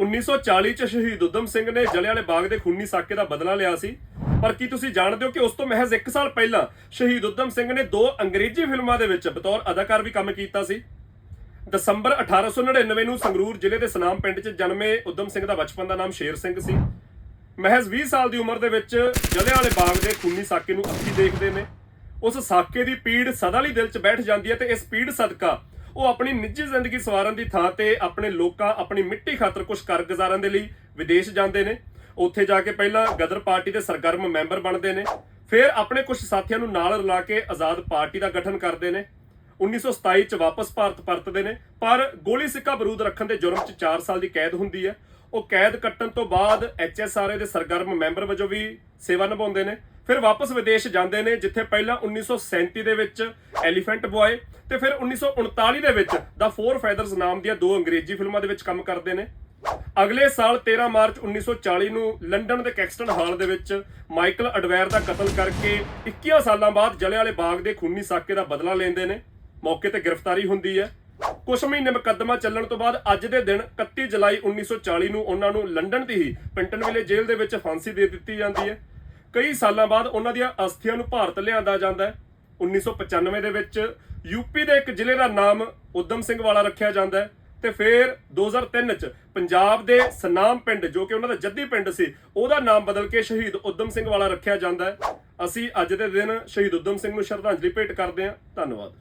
1940 ਚ ਸ਼ਹੀਦ ਉਦਮ ਸਿੰਘ ਨੇ ਜਲਿਆਂਵਾਲੇ ਬਾਗ ਦੇ ਖੂਨੀ ਸਾਕੇ ਦਾ ਬਦਲਾ ਲਿਆ ਸੀ। ਪਰ ਕੀ ਤੁਸੀਂ ਜਾਣਦੇ ਹੋ ਕਿ ਉਸ ਤੋਂ ਮਹਿਜ਼ 1 ਸਾਲ ਪਹਿਲਾਂ ਸ਼ਹੀਦ ਉਦਮ ਸਿੰਘ ਨੇ ਦੋ ਅੰਗਰੇਜ਼ੀ ਫਿਲਮਾਂ ਦੇ ਵਿੱਚ ਬਤੌਰ ਅਦਾਕਾਰ ਵੀ ਕੰਮ ਕੀਤਾ ਸੀ? ਦਸੰਬਰ 1899 ਨੂੰ ਸੰਗਰੂਰ ਜ਼ਿਲ੍ਹੇ ਦੇ ਸਨਾਮ ਪਿੰਡ 'ਚ ਜਨਮੇ ਉਦਮ ਸਿੰਘ ਦਾ ਬਚਪਨ ਦਾ ਨਾਮ ਸ਼ੇਰ ਸਿੰਘ ਸੀ। ਮਹਿਜ਼ 20 ਸਾਲ ਦੀ ਉਮਰ ਦੇ ਵਿੱਚ ਜਲਿਆਂਵਾਲੇ ਬਾਗ ਦੇ ਖੂਨੀ ਸਾਕੇ ਨੂੰ ਅੱਖੀ ਦੇਖਦੇ ਨੇ। ਉਸ ਸਾਕੇ ਦੀ ਪੀੜ ਸਦਾ ਲਈ ਦਿਲ 'ਚ ਬੈਠ ਜਾਂਦੀ ਹੈ ਤੇ ਇਸ ਪੀੜ ਸਦਕਾ ਉਹ ਆਪਣੀ ਨਿੱਜੀ ਜ਼ਿੰਦਗੀ ਸਵਾਰਨ ਦੀ ਥਾਂ ਤੇ ਆਪਣੇ ਲੋਕਾਂ, ਆਪਣੀ ਮਿੱਟੀ ਖਾਤਰ ਕੁਝ ਕਰ ਗੁਜ਼ਾਰਨ ਦੇ ਲਈ ਵਿਦੇਸ਼ ਜਾਂਦੇ ਨੇ। ਉੱਥੇ ਜਾ ਕੇ ਪਹਿਲਾਂ ਗਦਰ ਪਾਰਟੀ ਦੇ ਸਰਗਰਮ ਮੈਂਬਰ ਬਣਦੇ ਨੇ। ਫਿਰ ਆਪਣੇ ਕੁਝ ਸਾਥੀਆਂ ਨੂੰ ਨਾਲ ਰਲਾ ਕੇ ਆਜ਼ਾਦ ਪਾਰਟੀ ਦਾ ਗਠਨ ਕਰਦੇ ਨੇ। 1927 ਚ ਵਾਪਸ ਭਾਰਤ ਪਰਤਦੇ ਨੇ। ਪਰ ਗੋਲੀ ਸਿੱਕਾ ਬਰੂਦ ਰੱਖਣ ਦੇ ਜੁਰਮ ਚ 4 ਸਾਲ ਦੀ ਕੈਦ ਹੁੰਦੀ ਹੈ। ਉਹ ਕੈਦ ਕੱਟਣ ਤੋਂ ਬਾਅਦ ਐਚਐਸਆਰਏ ਦੇ ਸਰਗਰਮ ਮੈਂਬਰ ਵਜੋਂ ਵੀ ਸੇਵਾ ਨਿਭਾਉਂਦੇ ਨੇ। ਫਿਰ ਵਾਪਸ ਵਿਦੇਸ਼ ਜਾਂਦੇ ਨੇ, ਜਿੱਥੇ ਪਹਿਲਾਂ 1937 ਦੇ ਵਿੱਚ ਐਲੀਫੈਂਟ ਬੁਆਏ ਤੇ ਫਿਰ 1939 ਦੇ ਵਿੱਚ ਦਾ ਫੋਰ ਫੈਦਰਸ ਨਾਮ ਦੀਆਂ ਦੋ ਅੰਗਰੇਜ਼ੀ ਫਿਲਮਾਂ ਦੇ ਵਿੱਚ ਕੰਮ ਕਰਦੇ ਨੇ। ਅਗਲੇ ਸਾਲ 13 ਮਾਰਚ 1940 ਨੂੰ ਲੰਡਨ ਦੇ ਕੈਕਸਟਨ ਹਾਲ ਦੇ ਵਿੱਚ ਮਾਈਕਲ ਅਡਵੈਰ ਦਾ ਕਤਲ ਕਰਕੇ 21 ਸਾਲਾਂ ਬਾਅਦ ਜਲਿਆਂਵਾਲੇ ਬਾਗ ਦੇ ਖੂਨੀ ਸਾਕੇ ਦਾ ਬਦਲਾ ਲੈਂਦੇ ਨੇ। ਮੌਕੇ ਤੇ ਗ੍ਰਿਫਤਾਰੀ ਹੁੰਦੀ ਹੈ। ਕੁਝ ਮਹੀਨੇ ਮੁਕੱਦਮਾ ਚੱਲਣ ਤੋਂ ਬਾਅਦ ਅੱਜ ਦੇ ਦਿਨ 31 ਜੁਲਾਈ 1940 ਨੂੰ ਉਹਨਾਂ ਨੂੰ ਲੰਡਨ ਦੀ ਹੀ ਪਿੰਟਨਵਿਲੇ ਜੇਲ੍ਹ ਦੇ ਵਿੱਚ ਫਾਂਸੀ ਦੇ ਦਿੱਤੀ ਜਾਂਦੀ ਹੈ। ਕਈ ਸਾਲਾਂ ਬਾਅਦ ਉਹਨਾਂ ਦੀਆਂ ਅਸਥੀਆਂ ਨੂੰ ਭਾਰਤ ਲਿਆਂਦਾ ਜਾਂਦਾ ਹੈ। 1995 ਦੇ ਵਿੱਚ ਯੂਪੀ ਦੇ ਇੱਕ ਜ਼ਿਲ੍ਹੇ ਦਾ ਨਾਮ ਉਦਮ ਸਿੰਘ ਵਾਲਾ ਰੱਖਿਆ ਜਾਂਦਾ ਹੈ ਤੇ ਫਿਰ 2003 ਚ ਪੰਜਾਬ ਦੇ ਸਨਾਮ ਪਿੰਡ, ਜੋ ਕਿ ਉਹਨਾਂ ਦਾ ਜੱਦੀ ਪਿੰਡ ਸੀ, ਉਹਦਾ ਨਾਮ ਬਦਲ ਕੇ ਸ਼ਹੀਦ ਉਦਮ ਸਿੰਘ ਵਾਲਾ ਰੱਖਿਆ ਜਾਂਦਾ ਹੈ। ਅਸੀਂ ਅੱਜ ਦੇ ਦਿਨ ਸ਼ਹੀਦ ਉਦਮ ਸਿੰਘ ਨੂੰ ਸ਼ਰਧਾਂਜਲੀ ਭੇਟ ਕਰਦੇ ਹਾਂ। ਧੰਨਵਾਦ।